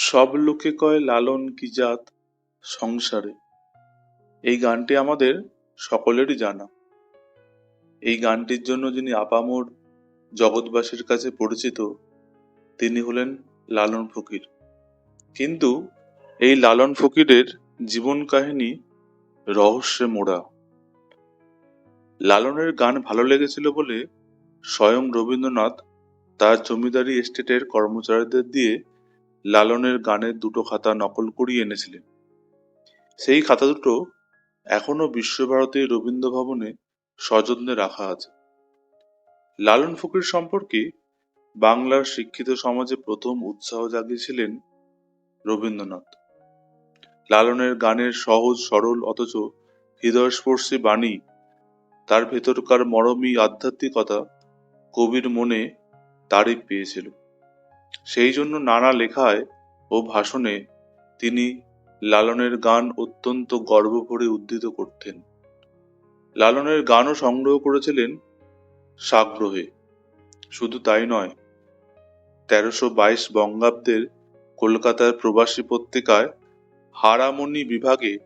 সব লোকে কয়, লালন কি জাত সংসারে? এই গানটি আমাদের সকলেরই জানা। এই গানটির জন্য যিনি আপামোর জগৎবাসীর কাছে পরিচিত, তিনি হলেন লালন ফকির। কিন্তু এই লালন ফকিরের জীবন কাহিনী রহস্যে মোড়া। লালনের গান ভালো লেগেছিল বলে স্বয়ং রবীন্দ্রনাথ তার জমিদারি এস্টেটের কর্মচারীদের দিয়ে লালনের গানের দুটো খাতা নকল করিয়ে এনেছিলেন। সেই খাতা দুটো এখনও বিশ্বভারতীর রবীন্দ্র ভবনে সযত্নে রাখা আছে। লালন ফকির সম্পর্কে বাংলার শিক্ষিত সমাজে প্রথম উৎসাহ জাগিয়েছিলেন রবীন্দ্রনাথ। লালনের গানের সহজ, সরল, অথচ হৃদয়স্পর্শী বাণী, তার ভেতরকার মরমী আধ্যাত্মিকতা কবির মনে তারিফ পেয়েছিল। সেই জন্য নানা লেখায় ও ভাষণে তিনি লালনের গান অত্যন্ত গর্ব ভরে উদ্ধৃত করতেন। লালনের গানও সংগ্রহ করেছিলেন সাগ্রহে। শুধু তাই নয়, তেরোশো বাইশ বঙ্গাব্দের কলকাতার প্রবাসী পত্রিকায় হারামনি বিভাগে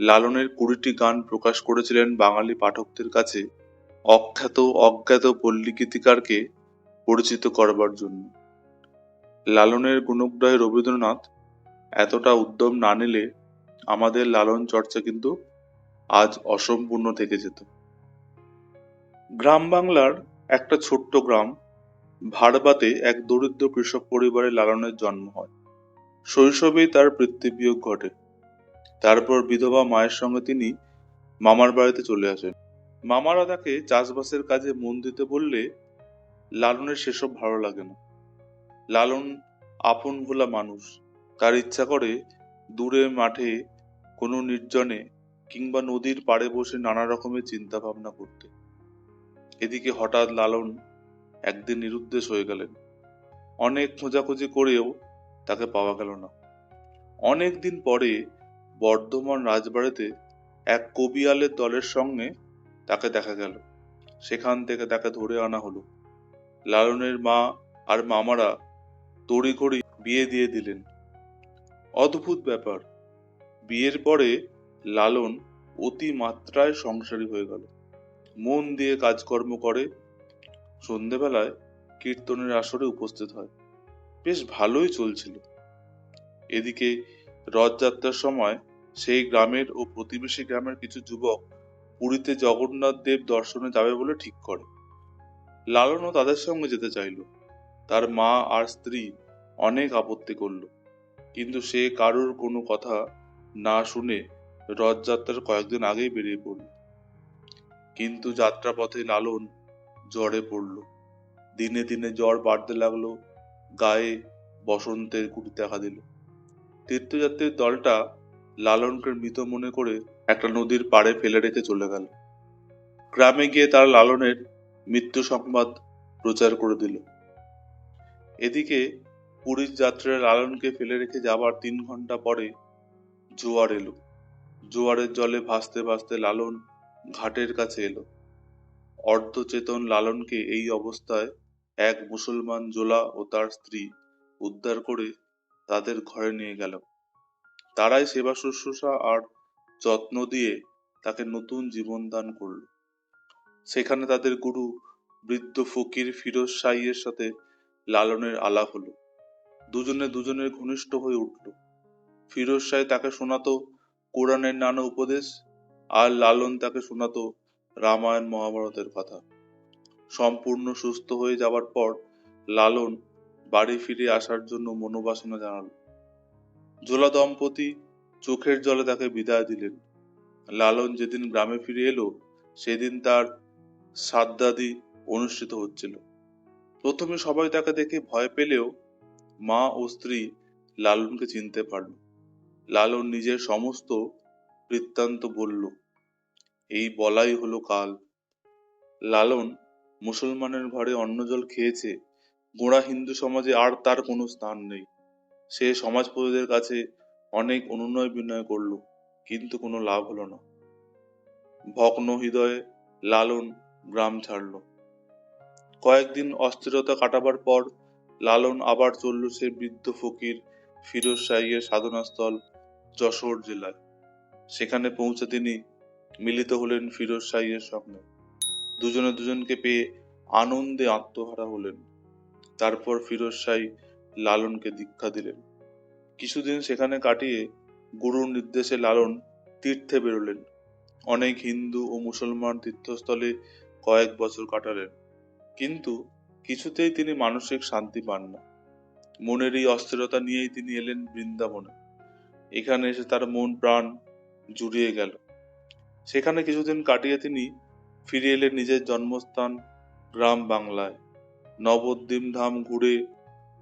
লালনের কুড়িটি গান প্রকাশ করেছিলেন বাঙালি পাঠকদের কাছে অখ্যাত অজ্ঞাত পল্লী গীতিকারকে পরিচিত করবার জন্য। লালনের গুণগ্রাহী রবীন্দ্রনাথ এতটা উদ্যম না নিলে আমাদের লালন চর্চা কিন্তু আজ অসম্পূর্ণ থেকে যেত। গ্রাম বাংলার একটা ছোট্ট গ্রাম ভারবাতে এক দরিদ্র কৃষক পরিবারে লালনের জন্ম হয়। শৈশবেই তার পিতৃবিয়োগ ঘটে। তারপর বিধবা মায়ের সঙ্গে তিনি মামার বাড়িতে চলে আসেন। মামারা তাকে চাষবাসের কাজে মন দিতে বললে লালনের সেসব ভালো লাগে না। লালন আপন ভোলা মানুষ। তার ইচ্ছা করে দূরে মাঠে কোনো নির্জনে কিংবা নদীর পাড়ে বসে নানা রকমের চিন্তা ভাবনা করতে। এদিকে হঠাৎ লালন একদিন নিরুদ্দেশ হয়ে গেলেন। অনেক খোঁজাখুঁজি করেও তাকে পাওয়া গেল না। অনেক দিন পরে বর্ধমান রাজবাড়িতে এক কবিয়ালের দলের সঙ্গে তাকে দেখা গেল। সেখান থেকে তাকে ধরে আনা হলো। লালনের মা আর মামারা তড়িঘড়ি বিয়ে দিয়ে দিলেন। অদ্ভুত ব্যাপার। বিয়ের পরে লালন অতি মাত্রায় সংসারী হয়ে গেল। মন দিয়ে কাজকর্ম করে, সন্ধেবেলায় কীর্তনের আসরে উপস্থিত হয়। বেশ ভালোই চলছিল। এদিকে রথযাত্রার সময় সেই গ্রামের ও প্রতিবেশী গ্রামের কিছু যুবক পুরীতে জগন্নাথ দেব দর্শনে যাবে বলে ঠিক করে। লালনও তাদের সঙ্গে যেতে চাইল। তার মা আর স্ত্রী অনেক আপত্তি করল। কিন্তু সে কারোর কোনো কথা না শুনে রথযাত্রার কয়েকদিন আগেই বেরিয়ে পড়ল। কিন্তু যাত্রাপথে লালন জ্বরে পড়ল। দিনে দিনে জ্বর বাড়তে লাগল, গায়ে বসন্তের কুটি দেখা দিল। তীর্থযাত্রীর দলটা লালনকে মৃত মনে করে একটা নদীর পাড়ে ফেলে রেখে চলে গেল। গ্রামে গিয়ে তারা লালনের মৃত্যু সংবাদ প্রচার করে দিল। এদিকে পুরীর যাত্রায় লালনকে ফেলে রেখে যাবার তিন ঘণ্টা পরে জোয়ার এলো। জোয়ারের জলে ভাসতে ভাসতে লালন ঘাটের কাছে এলো। অর্ধচেতন লালনকে এই অবস্থায় এক মুসলমান জোলা ও তার স্ত্রী উদ্ধার করে তাদের ঘরে নিয়ে গেল। তারাই সেবা শুশ্রূষা আর যত্ন দিয়ে তাকে নতুন জীবন দান করল। সেখানে তাদের গুরু বৃদ্ধ ফকির ফিরোজ শাহীর সাথে লালনের আলাপ হলো। দুজনে দুজনের ঘনিষ্ঠ হয়ে উঠল। ফিরোজ শাহী তাকে শোনাতো কোরআনের নানা উপদেশ, আর লালন তাকে শোনাতো রামায়ণ মহাভারতের কথা। সম্পূর্ণ সুস্থ হয়ে যাবার পর লালন বাড়ি ফিরে আসার জন্য মনোবাসনা জানাল। জোলা দম্পতি চোখের জলে তাকে বিদায় দিলেন। লালন যেদিন গ্রামে ফিরে এলো, সেদিন তার সাদ্দাদি অনুষ্ঠিত হচ্ছিল। প্রথমে সবাই তাকে দেখে ভয় পেলেও মা ও স্ত্রী লালনকে চিনতে পারল। লালন নিজের সমস্ত বৃত্তান্ত বলল, এই বলাই হলো কাল। লালন মুসলমানের ঘরে অন্ন জল খেয়েছে। গোড়া হিন্দু সমাজে আর তার কোনো স্থান নেই। সে সমাজপতিদের কাছে অনেক অনুনয় বিনয় করল, কিন্তু কোনো লাভ হলো না। ভগ্ন হৃদয়ে লালন গ্রাম ছাড়ল। কয়েকদিন অস্থিরতা কাটাবার পর লালন আবার চলল সে বৃদ্ধ ফকির ফিরোজ শাহীর সাধনাস্থল যশোর জেলায়। সেখানে পৌঁছে তিনি মিলিত হলেন ফিরোজ শাহীর সঙ্গে দুজনে দুজনকে পেয়ে আনন্দে আত্মহারা হলেন। তারপর ফিরোজ শাহী লালনকে দীক্ষা দিলেন। কিছুদিন সেখানে কাটিয়ে গুরুর নির্দেশে লালন তীর্থে বেরোলেন। অনেক হিন্দু ও মুসলমান তীর্থস্থলে কয়েক বছর কাটালেন। কিন্তু কিছুতেই তিনি মানসিক শান্তি পান না। মনের এই অস্থিরতা নিয়েই তিনি এলেন বৃন্দাবনে। এখানে এসে তার মন প্রাণ জুড়িয়ে গেল। সেখানে কিছুদিন কাটিয়ে তিনি ফিরে এলেন নিজের জন্মস্থান গ্রাম বাংলায়। নবদ্বীপ ধাম ঘুরে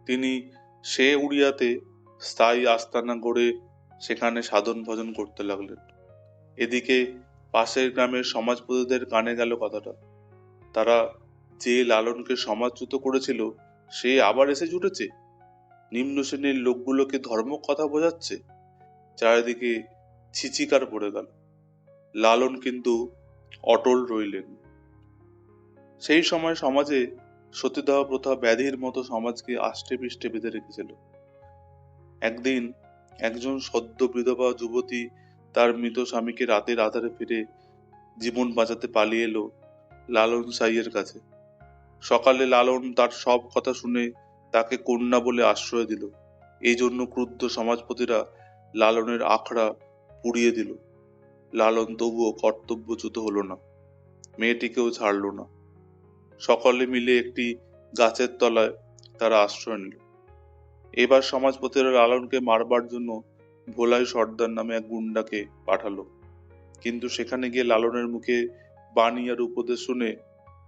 তিনি সে উড়িয়াতে স্থায়ী আস্তানা গড়ে সেখানে সাধন ভজন করতে লাগলেন। এদিকে পাশের গ্রামের সমাজপতিদের কানে গেল কথাটা। তারা যে লালনকে সমাজচ্যুত করেছিল, সে আবার এসে জুটেছে। নিম্ন শ্রেণির লোকগুলোকে ধর্ম কথা বোঝাচ্ছে। চারিদিকে ছিচিকার পড়ে গেল। লালন কিন্তু অটল রইলেন। সেই সময় সমাজে সতীদাহ প্রথা ব্যাধির মতো সমাজকে আষ্টে পৃষ্ঠে বেঁধে রেখেছিল। একদিন একজন সদ্য বিধবা যুবতী তার মৃত স্বামীকে রাতের আধারে ফিরে জীবন বাঁচাতে পালিয়ে এলো লালন সাইয়ের কাছে। সকালে লালন তার সব কথা শুনে তাকে কন্যা বলে আশ্রয় দিল। এই জন্য ক্রুদ্ধ সমাজপতিরা লালনের আখড়া পুড়িয়ে দিল। লালন তবুও কর্তব্যচ্যুত হলো না। মেয়েটিকেও ছাড়ল না। সকলে মিলে একটি গাছের তলায় তারা আশ্রয় নিল। এবার সমাজপতিরা লালনকে মারবার জন্য ভোলাই সর্দার নামে এক গুন্ডাকে পাঠালো। কিন্তু সেখানে গিয়ে লালনের মুখে বাণী আর উপদেশ শুনে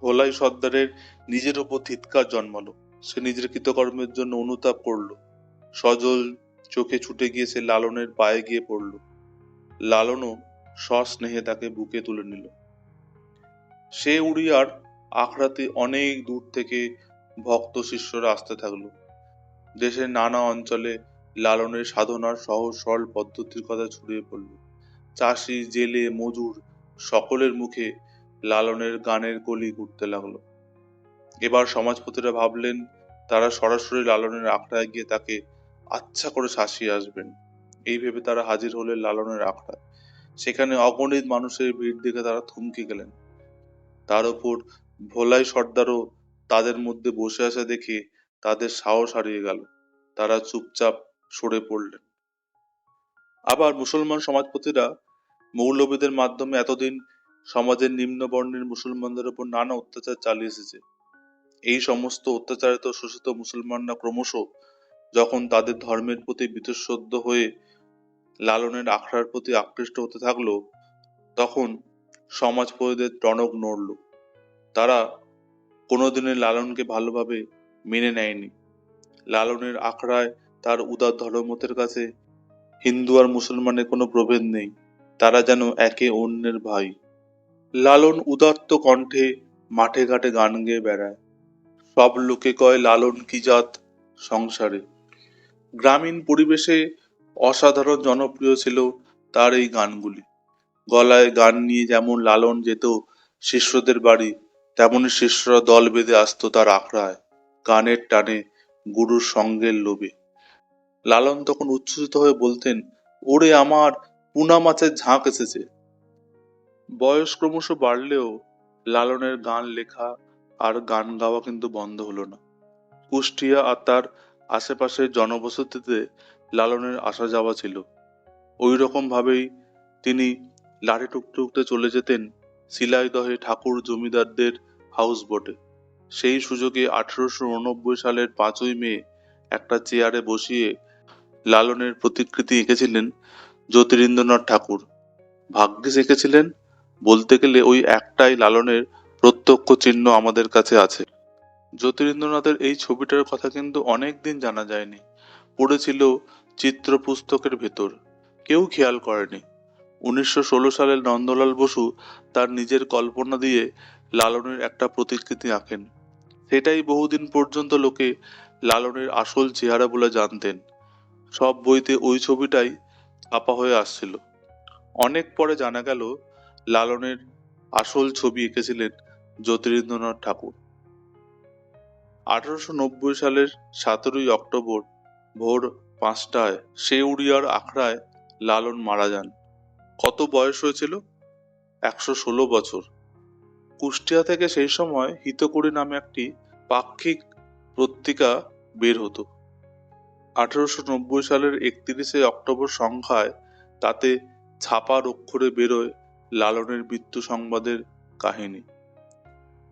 ভোলাই সর্দারের নিজের ওপর ধিৎকার জন্মালো। সে নিজের কৃতকর্মের জন্য অনুতাপ করল। সজল চোখে ছুটে গিয়ে সে লালনের পায়ে গিয়ে পড়ল। লালনও সস্নেহে তাকে বুকে তুলে নিল। সে উড়িয়ার আখড়াতে অনেক দূর থেকে ভক্ত শিষ্যরা আসতে থাকল। দেশের নানা অঞ্চলে লালনের সাধনার সহজ সরল পদ্ধতির কথা ছড়িয়ে পড়ল। চাষি, জেলে, মজুর সকলের মুখে লালনের গানের কলি ঘুরতে লাগল। এবার সমাজপতিরা ভাবলেন, তারা সরাসরি লালনের আখড়ায় গিয়ে তাকে আচ্ছা করে শাসিয়ে আসবেন। এই ভেবে তারা হাজির হলেন লালনের আখড়ায়। সেখানে অগণিত মানুষের ভিড় দেখে তারা থমকে গেলেন। তার উপর ভোলাই সর্দারও তাদের মধ্যে বসে আসা দেখে তাদের সাহস হারিয়ে গেল। তারা চুপচাপ সরে পড়লেন। আবার মুসলমান সমাজপতিরা মৌলবীদের মাধ্যমে এতদিন সমাজের নিম্ন বর্ণের মুসলমানদের উপর নানা অত্যাচার চালিয়ে এসেছে। এই সমস্ত অত্যাচারিত শোষিত মুসলমানরা ক্রমশ যখন তাদের ধর্মের প্রতি বীতশ্রদ্ধ হয়ে লালনের আখড়ার প্রতি আকৃষ্ট হতে থাকল, তখন সমাজপতিদের টনক নড়ল। তারা কোনোদিনের লালনকে ভালোভাবে মেনে নেয়নি। লালনের আখড়ায় তার উদার ধর্মতের কাছে হিন্দু আর মুসলমানের কোনো প্রভেদ নেই। তারা যেন একে অন্যের ভাই। লালন উদাত্ত কণ্ঠে মাঠে ঘাটে গান গেয়ে বেড়ায়। সব লোকে কয়, লালন কি জাত সংসারে? গ্রামীণ পরিবেশে অসাধারণ জনপ্রিয় ছিল তার এই গানগুলি। গলায় গান নিয়ে যেমন লালন যেত শিষ্যদের বাড়ি, তেমনি শিষ্যরা দল বেঁধে আসতো তার আখড়ায় গানের টানে গুরুর সঙ্গের লোভে। লালন তখন উচ্ছ্বসিত হয়ে বলতেন, ওরে আমার, পুনা মাছের ঝাঁক এসেছে। বয়স ক্রমশ বাড়লেও লালনের গান লেখা আর গান গাওয়া কিন্তু বন্ধ হলো না। কুষ্টিয়া আর তার আশেপাশের জনবসতিতে লালনের আসা যাওয়া ছিল। ওই রকম ভাবেই তিনি লাঠি টুকটুকতে চলে যেতেন শিলাইদহে ঠাকুর জমিদারদের হাউস বোটে সেই সুযোগে আঠারোশো উননব্বই সালের পাঁচই মে একটা চেয়ারে বসিয়ে লালনের প্রতিকৃতি এঁকেছিলেন জ্যোতিরিন্দ্রনাথ ঠাকুর। ভাগ্যিস এঁকেছিলেন বলতে গেলে ওই একটাই লালনের প্রত্যক্ষ চিহ্ন আমাদের কাছে আছে। জ্যোতিরিন্দ্রনাথের এই ছবিটার কথা কিন্তু অনেক দিন জানা যায়নি। পড়েছিল চিত্র পুস্তকের ভেতর। কেউ খেয়াল করেনি। উনিশশো ষোলো সালের নন্দলাল বসু তার নিজের কল্পনা দিয়ে লালনের একটা প্রতিকৃতি আঁকেন। সেটাই বহুদিন পর্যন্ত লোকে লালনের আসল চেহারা বলে জানতেন। সব বইতে ওই ছবিটাই ছাপা হয়ে আসছিল। অনেক পরে জানা গেল লালনের আসল ছবি এঁকেছিলেন জ্যোতিরিন্দ্রনাথ ঠাকুর। আঠারোশো নব্বই সালের সতেরোই অক্টোবর ভোর পাঁচটায় সে উড়িয়ার আখড়ায় লালন মারা যান। কত বয়স হয়েছিল? একশো ষোলো বছর। কুষ্টিয়া থেকে সেই সময় হিতকরী নামে একটি পাক্ষিক পত্রিকা বের হতো। আঠারোশো নব্বই সালের একত্রিশে অক্টোবর সংখ্যায় তাতে ছাপার অক্ষরে বেরোয় লালনের মৃত্যু সংবাদের কাহিনী।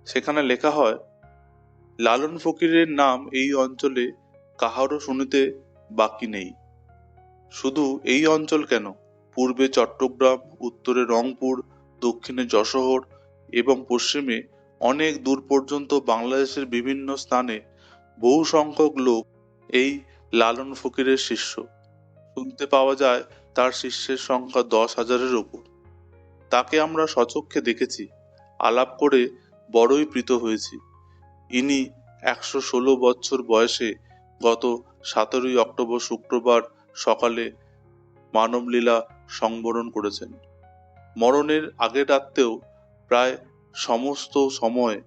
সেখানে লেখা হয়, লালন ফকিরের নাম এই অঞ্চলে কাহারও শুনিতে বাকি নেই। শুধু এই অঞ্চল কেন? পূর্বে চট্টগ্রাম, উত্তরে রংপুর, দক্ষিণে যশোহর এবং পশ্চিমে অনেক দূর পর্যন্ত বাংলাদেশের বিভিন্ন স্থানে বহু সংখ্যক লোক এই লালন ফকিরের শিষ্য। শুনতে পাওয়া যায়, তার শিষ্যের সংখ্যা দশ হাজারের ওপর তাকে আমরা সচক্ষে দেখেছি, আলাপ করে বড়ই প্রীত হয়েছি। ইনি একশো ষোলো বছর বয়সে গত সতেরোই অক্টোবর শুক্রবার সকালে মানবলীলা সংবরণ করেছেন। মরণের আগের রাত্রেও প্রায় সমস্ত সময়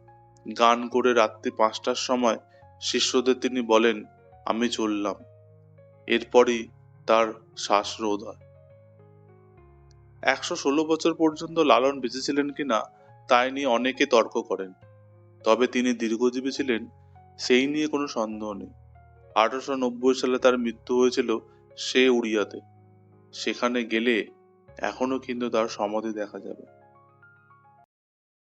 গান করে রাত্রি পাঁচটার সময় শিষ্যদের তিনি বলেন, আমি চললাম। এরপরই তার শ্বাসরোধ হয়। একশো ষোলো বছর পর্যন্ত লালন বেঁচে ছিলেন কিনা, তাই নিয়ে অনেকে তর্ক করেন। তবে তিনি দীর্ঘজীবী ছিলেন, সেই নিয়ে কোনো সন্দেহ নেই। আঠারোশো নব্বই সালে তার মৃত্যু হয়েছিল সে উড়িয়াতে। সেখানে গেলে এখনও কিন্তু তার সমাধি দেখা যাবে।